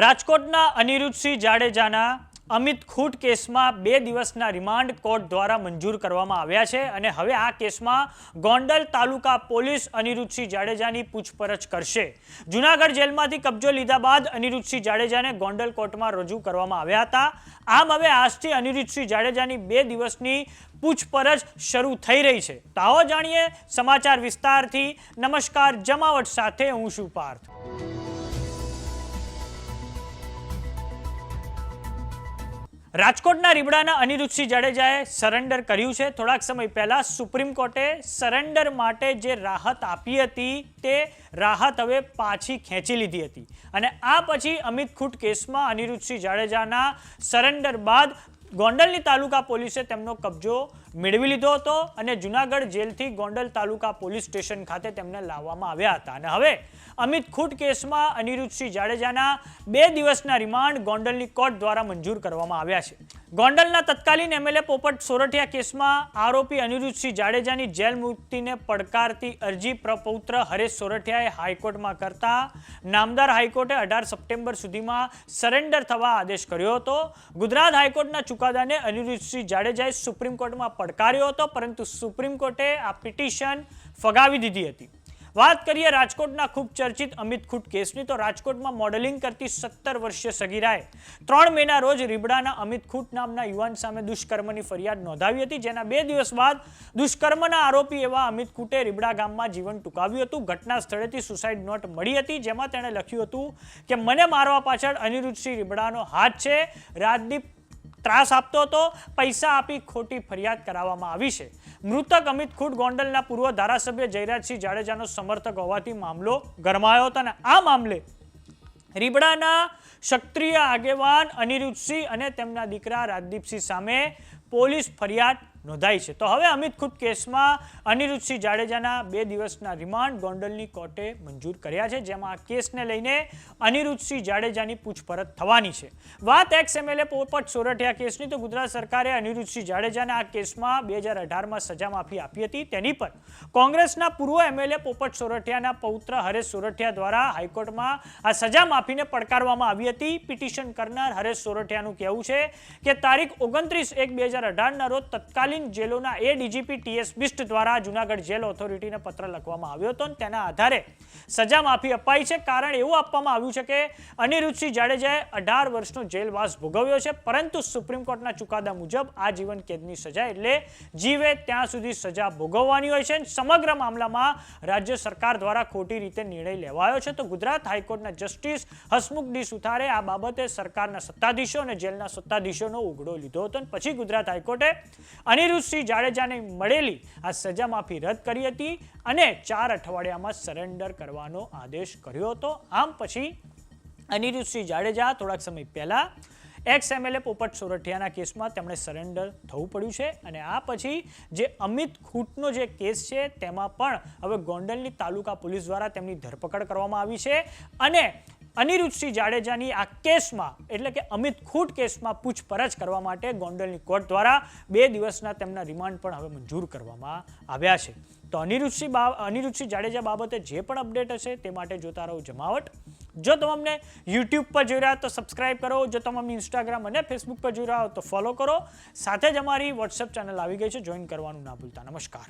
રાજકોટના અનિરુદ્ધસિંહ જાડેજાના અમિત ખૂટ કેસમાં બે દિવસના રિમાન્ડ કોર્ટ દ્વારા મંજૂર કરવામાં આવ્યા છે અને હવે આ કેસમાં ગોંડલ તાલુકા પોલીસ અનિરુદ્ધસિંહ જાડેજાની પૂછપરછ કરશે. જૂનાગઢ જેલમાંથી કબજો લીધા બાદ અનિરુદ્ધસિંહ જાડેજાને ગોંડલ કોર્ટમાં રજૂ કરવામાં આવ્યા હતા. આમ હવે આજથી અનિરુદ્ધસિંહ જાડેજાની બે દિવસની પૂછપરછ શરૂ થઈ રહી છે. તો જાણીએ સમાચાર વિસ્તારથી. નમસ્કાર, જમાવટ સાથે હું શું પાર્થ. રાજકોટના રીબડાના અનિરુદ્ધસિંહ જાડેજાએ સરેન્ડર કર્યું છે. થોડાક સમય પહેલા સુપ્રીમ કોર્ટે સરેન્ડર માટે જે રાહત આપી હતી, તે રાહત હવે પાછી ખેંચી લીધી હતી. અને આ પછી અમિત ખૂટ કેસમાં અનિરુદ્ધસિંહ જાડેજાના સરેન્ડર બાદ ગોંડલની તાલુકા પોલીસે તેમનો કબજો મેળવી લીધો હતો અને જુનાગઢ જેલથી ગોંડલ તાલુકા પોલીસ સ્ટેશન ખાતે તેમને લાવવામાં આવ્યા હતા. અને હવે અમિત ખૂટ કેસમાં અનિરુદ્ધસિંહ જાડેજાના બે દિવસના રિમાન્ડ ગોંડલની કોર્ટ દ્વારા મંજૂર કરવામાં આવ્યા છે. ગોંડલના તત્કાલીન એમએલએ પોપટ સોરઠિયા કેસમાં આરોપી અનિરુદ્ધસિંહ જાડેજાની જેલ મુક્તિને પડકારતી અરજી પ્રપૌત્ર હરેશ સોરઠિયાએ હાઈકોર્ટમાં કરતા નામદાર હાઈકોર્ટે અઢાર સપ્ટેમ્બર સુધીમાં સરેન્ડર થવા આદેશ કર્યો હતો. ગુજરાત હાઈકોર્ટના ચુકાદાને અનિરુદ્ધસિંહ જાડેજાએ સુપ્રીમ કોર્ટમાં પડકાર્યો હતો, પરંતુ સુપ્રીમ કોર્ટે આ પિટિશન ફગાવી દીધી હતી. વાત કરીએ રાજકોટના ખૂબ ચર્ચિત અમિત ખૂટ કેસની, તો રાજકોટમાં મોડેલિંગ કરતી સત્તર વર્ષીય સગીરાએ ત્રણ મેના રોજ રીબડાના અમિત ખૂટ નામના યુવાન સામે દુષ્કર્મની ફરિયાદ નોંધાવી હતી, જેના બે દિવસ બાદ દુષ્કર્મના આરોપી એવા અમિત ખૂટે રીબડા ગામમાં જીવન ટૂંકાવ્યું હતું. ઘટના સ્થળેથી સુસાઇડ નોટ મળી હતી, જેમાં તેણે લખ્યું હતું કે, મને મારવા પાછળ અનિરુદ્ધસિંહ રીબડાનો હાથ છે. રાજદીપ ત્રાસ આપતો હતો, પૈસા આપી ખોટી ફરિયાદ કરાવવામાં આવી છે. મૃતક અમિત ખૂટ ગોંડલના પૂર્વ ધારાસભ્ય જયરાજસિંહ જાડેજાનો સમર્થક હોવાથી મામલો ગરમાયો હતો અને આ મામલે રીબડાના ક્ષત્રિય આગેવાન અનિરુદ્ધસિંહ અને તેમના દીકરા રાજદીપસિંહ સામે પોલીસ ફરિયાદ નોંધાઈ છે. તો હવે અમિત ખુદ કેસમાં અનિરુદ્ધસિંહ જાડેજાના બે દિવસના રિમાન્ડ ગોંડલની કોર્ટે મંજૂર કર્યા છે, જેમાં આ કેસને લઈને અનિરુદ્ધસિંહ જાડેજાની પૂછપરછ થવાની છે. વાત એક્સ એમએલએ પોપટ સોરઠિયા કેસની, તો ગુજરાત સરકારે અનિરુદ્ધસિંહ જાડેજાને આ કેસમાં બે હજાર અઢારમાં સજા માફી આપી હતી. તેની પર કોંગ્રેસના પૂર્વ એમએલએ પોપટ સોરઠિયાના પૌત્ર હરેશ સોરઠિયા દ્વારા હાઈકોર્ટમાં આ સજા માફીને પડકારવામાં આવી હતી. પિટિશન કરનાર હરેશ સોરઠિયાનું કહેવું છે કે તારીખ ઓગણત્રીસ એક બે અઢારના રોજ તત્કાલીન જેલોના એ ડીજીપી ટીએસ બિસ્ટ દ્વારા જુનાગઢ જેલ ઓથોરિટીને પત્ર લખવામાં આવ્યો હતો તેના આધારે સજા માફી અપાઈ છે. કારણ એવું આપવામાં આવ્યું છે કે અનિરુદ્ધસિંહ જાડેજાએ અઢાર વર્ષનો જેલવાસ ભોગવ્યો છે. પરંતુ સુપ્રીમ કોર્ટના ચુકાદા મુજબ આ જીવન કેદની સજા એટલે જીવે ત્યાં સુધી સજા ભોગવવાની હોય છે સમગ્ર મામલામાં રાજ્ય સરકાર દ્વારા ખોટી રીતે નિર્ણય લેવાયો છે. તો ગુજરાત હાઈકોર્ટના જસ્ટિસ હસમુખ ડી સુથારે આ બાબતે સરકારના સત્તાધીશો અને જેલના સત્તાધીશોનો ઉઘડો લીધો હતો અને પછી ગુજરાત હાઈકોર્ટે અનિરુદ્ધસિંહ જાડેજાને મળેલી આ સજા માફી રદ કરી હતી અને ચાર અઠવાડિયામાં સરેન્ડર કરવાનો આદેશ કર્યો હતો. આમ પછી અનિરુદ્ધસિંહ જાડેજા થોડાક સમય પહેલા એક્સ એમએલએ પોપટ સોરઠિયાના કેસમાં તેમણે સરેન્ડર થવું પડ્યું છે અને આ પછી જે અમિત ખૂટનો જે કેસ છે તેમાં પણ હવે ગોંડલની તાલુકા પોલીસ દ્વારા તેમની ધરપકડ કરવામાં આવી છે અને અનિરુદ્ધસિંહ જાડેજાની આ કેસમાં, એટલે કે અમિત ખૂટ કેસમાં પૂછપરછ કરવા માટે ગોંડલની કોર્ટ દ્વારા બે દિવસના તેમના રિમાન્ડ પણ હવે મંજૂર કરવામાં આવ્યા છે. તો અનિરુદ્ધસિંહ અનિરુદ્ધસિંહ જાડેજા બાબતે જે પણ અપડેટ હશે તે માટે જોતા રહો જમાવટ. જો તમે અમને યુટ્યુબ પર જોઈ રહ્યા તો સબસ્ક્રાઇબ કરો. જો તમે અમને ઇન્સ્ટાગ્રામ અને ફેસબુક પર જોઈ રહ્યા હો તો ફોલો કરો. સાથે જ અમારી વોટ્સએપ ચેનલ આવી ગઈ છે. જોઈન કરવાનું ના ભૂલતા. નમસ્કાર.